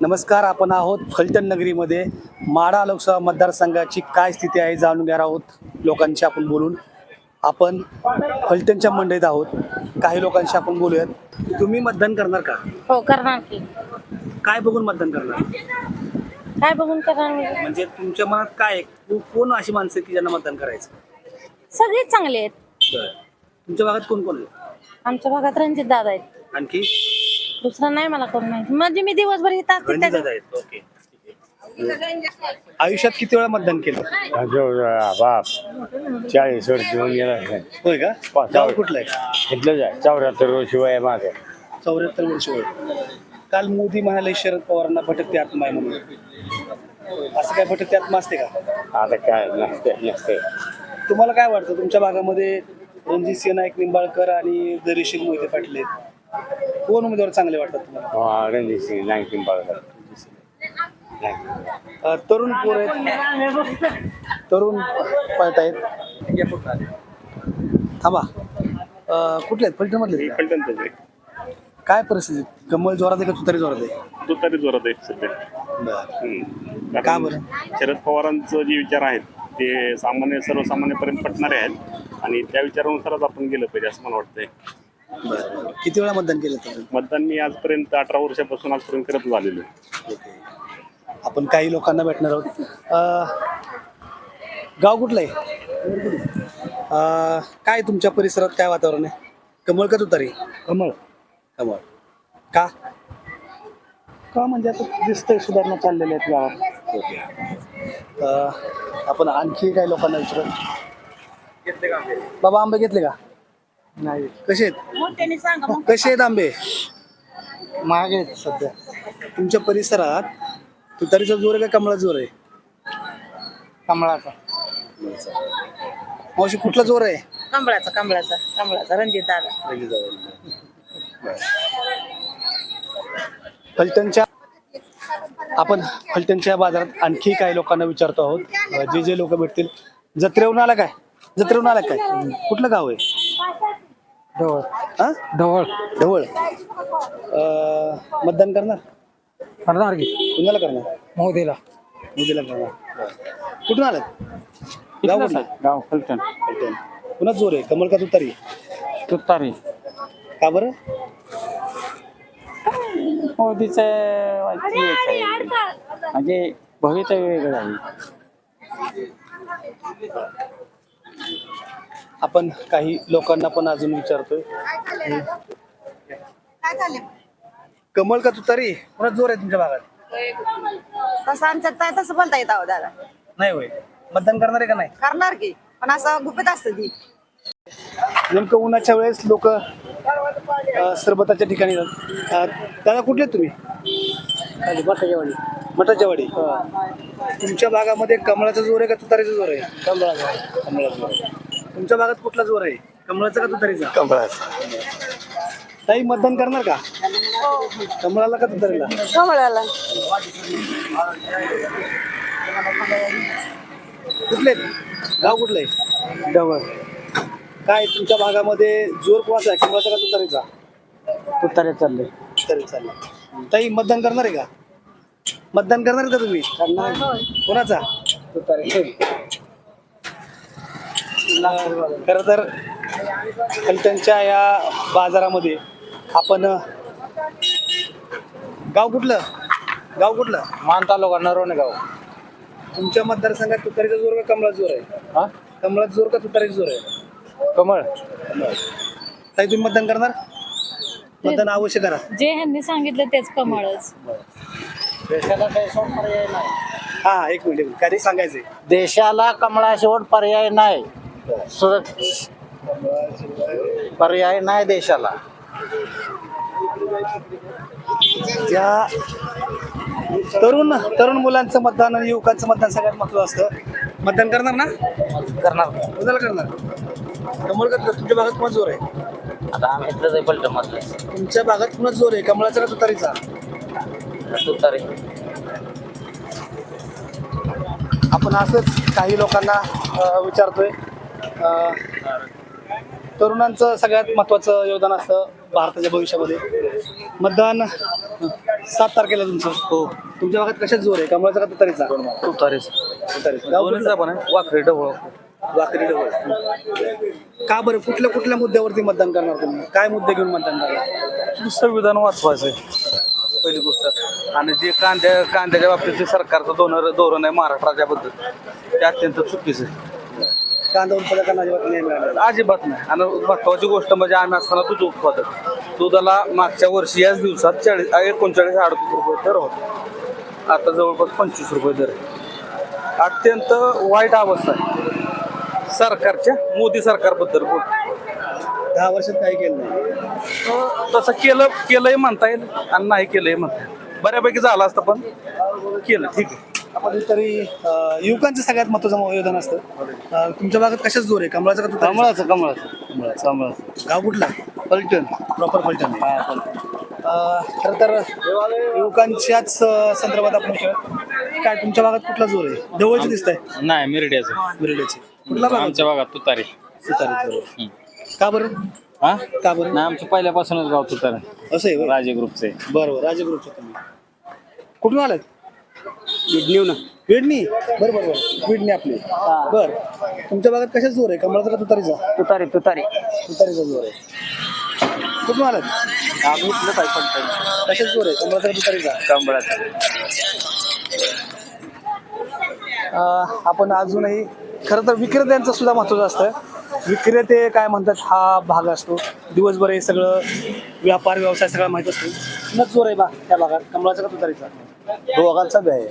नमस्कार आपण आहोत फलटण नगरीमध्ये. माढा लोकसभा मतदारसंघाची काय स्थिती आहे जाणून घेणार आहोत लोकांशी आपण बोलून. आपण फलटणच्या मंडईत आहोत. काही लोकांशी आपण बोलूयात. तुम्ही मतदान करणार का? हो करणार की. काय बघून मतदान करणार? काय बघून करणार म्हणजे? म्हणजे तुमच्या मनात काय आहे? को- कोण अशी माणसं आहेत की ज्यांना मतदान करायचं? सगळेच चांगले आहेत. तुमच्या भागात कोण कोण आहे आमच्या भागात रणजित दादा आहेत. आणखी? दुसरं नाही मला कोण माहिती. म्हणजे मी दिवसभर इथं असते आहेत ओके. आयुष्यात किती वेळा मतदान केलं? बाप चाळीस वर्ष होऊन गेला. होय का? पाच- गाव कुठलं आहे? घेतलं जाय चौऱ्याहत्तर वर्ष वय माझं. चौऱ्याहत्तर वर्ष वय. काल मोदी म्हणाले शरद पवारांना भटकते आत्मा आहे म्हणून. असं काय भटकते आत्मा असते का? आता काय नसते नसते. तुम्हाला काय वाटतं? तुमच्या भागामध्ये रणजित सिंह नाईक निंबाळकर आणि दरीशील मोहिते पाटील आहेत. कोण उमेदवार चांगले वाटतात तुम्हाला? रणजित सिंग नाईन्टीन अ, तरुण पोर आहेत. तरुण पळत आहेत. थांबा. अ, कुठले आहेत? फलटण मधले काय परिस्थिती? कमल जोरात आहे का तुतारी जोरात आहे? तुतारी जोरात आहे सध्या. बरं. हम्म. का बरं? शरद पवारांचं जे विचार आहेत ते सामान्य सर्वसामान्यपर्यंत पटणारे आहेत. आणि त्या विचारानुसारच आपण गेलं पाहिजे असं मला वाटतंय. बरं. बरं. किती वेळा मतदान केलं तुम्ही? मतदान मी आजपर्यंत अठरा वर्षापासून आजपर्यंत करत झालेलो आहे. ओके. आपण काही लोकांना भेटणार आहोत. अ, गाव कुठलं आहे? अ, काय तुमच्या परिसरात काय वातावरण आहे? कमळ का तुतारी? कमळ. कमळ. का? का म्हणजे आता दिसतंय सुधारणा चाललेल्या आहेत गावात. ओके. अ, आपण आणखी काही लोकांना विचारू? बाबा आंबे घेतले का? नाही. कसे आहेत? मोठ्याने सांगा मग. कसे आहेत आंबे? महाग आहेत सध्या. तुमच्या परिसरात तुतारीचा जोर आहे का कमळाचा जोर आहे? कमळाचा. मावशी कुठला जोर आहे? कमळाचा कमळाचा कमळाचा. रणजित दादा. फलटणच्या आपण फलटणच्या बाजारात आणखी काही लोकांना विचारतो आहोत. अ, जे जे लोक भेटतील. जत्रेहून आला काय? जत्रेहून आला काय? कुठलं गाव आहे? ढवळ. हा? ढवळ. ढवळ. अ, मतदान करणार? करणार की. कुणाला करणार? मोदीला. मोदीला करणार. कुठून आलात गाव कुठलं गाव फलटण. फलटण. कुणाच जोर आहे? कमल का तुतारी? तुतारी. का बरं? मोदीचं म्हणजे भवितव्य वेगळं आहे. आपण काही लोकांना पण अजून विचारतोय. कमल का तुतारी? कुणाच जोर आहे तुमच्या भागात. तसं आमच्यात तसं बोलता येत दादा. नाही होय. मतदान करणार आहे का नाही? करणार की पण असं गुपित असतं ती. नेमकं उन्हाच्या वेळेस लोक सरबताच्या ठिकाणी जातात. अ, दादा कुठले आहेत तुम्ही? मठाच्यावाडी. मठाच्यावाडी. तुमच्या भागामध्ये कमळाचा जोर आहे का तुतारीचा जोर आहे? कमळाचा. कमळाचा जोर आहे. तुमच्या भागात कुठला जोर आहे? कमळाचा का तुतारीचा? कमळाचा. ताई मतदान करणार का? कमळाला का तुतारीला? कमळाला. कुठले? गाव कुठलं आहे? ढवळ काय तुमच्या भागामध्ये जोर कोणाचा आहे? कमळाचा का तुतारीचा? तुतारे चालले. तरी चालेल. ताई मतदान करणार आहे का? मतदान करणार का तुम्ही? कोणाचा? खर तर फलटणच्या या बाजारामध्ये आपण गाव कुठलं? गाव कुठलं? मान तालुका नरवणे गाव. तुमच्या मतदारसंघात तुतारीचा जोर का कमळाचा जोर आहे? हा? कमळाचा जोर का तुतारीचा जोर आहे? कमळ. ताई तुम्ही मतदान करणार? मतदान अवश्य करा. जे ह्यांनी सांगितलं तेच कमळच. देशाला काही सोड पर्याय नाही. हा एक मिनिट एक मिनिट. काही सांगायचंय. देशाला कमळाशिवाय पर्याय नाही. सुरक्ष पर्याय नाही देशाला. ज्या तरुण तरुण मुलांचं मतदान आणि युवकांचं मतदान सगळ्यात महत्वाचं असतं. मतदान करणार ना? करणार. कोणाला करणार? कमळ का तुमच्या भागात कोणा जोर आहे? आता आम्ही इथलंच आहे पलट तुमच्या भागात कुणाच जोर आहे? कमळाचा का तुतारीचा? तुतारी. आपण असंच काही लोकांना अं, विचारतोय. तरुणांचं सगळ्यात महत्वाचं योगदान असतं भारताच्या भविष्यामध्ये. मतदान सात तारखेला तुमचं. हो. तुमच्या भागात कशाच जोर आहे? कमळाचा का तुतारीचा? तुतारीच. गाव कुठलं? पण आहे. ढवळ. वाकडी डबल का बरं? कुठल्या कुठल्या मुद्द्यावरती मतदान करणार तुम्ही? काय मुद्दे घेऊन मतदान करणार? संविधान वाचवायचं आहे पहिली गोष्ट. आणि जे कांद्या कांद्याच्या बाबतीत जे सरकारचं धोरण धोरण आहे महाराष्ट्र राज्याबद्दल ते अत्यंत चुकीचं आहे. कांदा उत्पादकांना अजिबात नाही मिळाला अजिबात नाही. आणि महत्वाची गोष्ट म्हणजे आम्ही असताना दूध उत्पादक. दुधाला मागच्या वर्षी याच दिवसात चाळीस एकोणचाळीस अडतीस रुपये दर होता. आता जवळपास पंचवीस रुपये दर. अत्यंत वाईट अवस्था आहे. सरकारच्या मोदी सरकारबद्दल बोल. दहा वर्षात काही केलं नाही. तसं केलं केलंय म्हणता येईल आणि नाही केलंय म्हणता येईल. बऱ्यापैकी झालं असतं पण केलं. ठीक आहे. आपण तरी युवकांचं सगळ्यात महत्वाचं योगदान असतं. अं, तुमच्या भागात कशाच जोर आहे? कमळाचा का तुतारीचा? कमळाचं कमळाचं. कमळाचं. गाव कुठला? पलटण. प्रॉपर फलटण खरं तर युवकांच्याच अं, संदर्भात आपण विचार. काय तुमच्या भागात कुठला जोर आहे? जवळचे दिसत आहे नाही मिरड्याचं. बिर्डेचे कुठला भाग? आमच्या भागात तुतारी. सुतारीचा जोर. का बरं? हा? का बरं? नाही आमचं पहिल्यापासूनच गाव तुतारी. असं आहे? राजे ग्रुपचे बरं बरं. राजगुरूचे तुम्ही. कुठून आलात? विडणी विडणी बरं बरं बरं. विडणी आपली. बर. तुमच्या भागात कशाच जोर आहे? कमळाचा का तुतारीचा? तुतारी तुतारी. तुतारीचा जोर आहे. कुठून आलात? आम्ही इथलं काय पलटण कशाच जोर आहे? कमळाचा का तुतारीचा? कमळाचं. अं, आपण अजूनही खरं तर विक्रेत्यांचं सुद्धा महत्त्वाचं असतं विक्रेते काय म्हणतात हा भाग असतो. दिवसभर हे सगळं व्यापार व्यवसाय सगळा माहीत असतो. न जोर आहे बा त्या भागात? कमळाचा का तुतारीचा? दोघांचा बी आहे.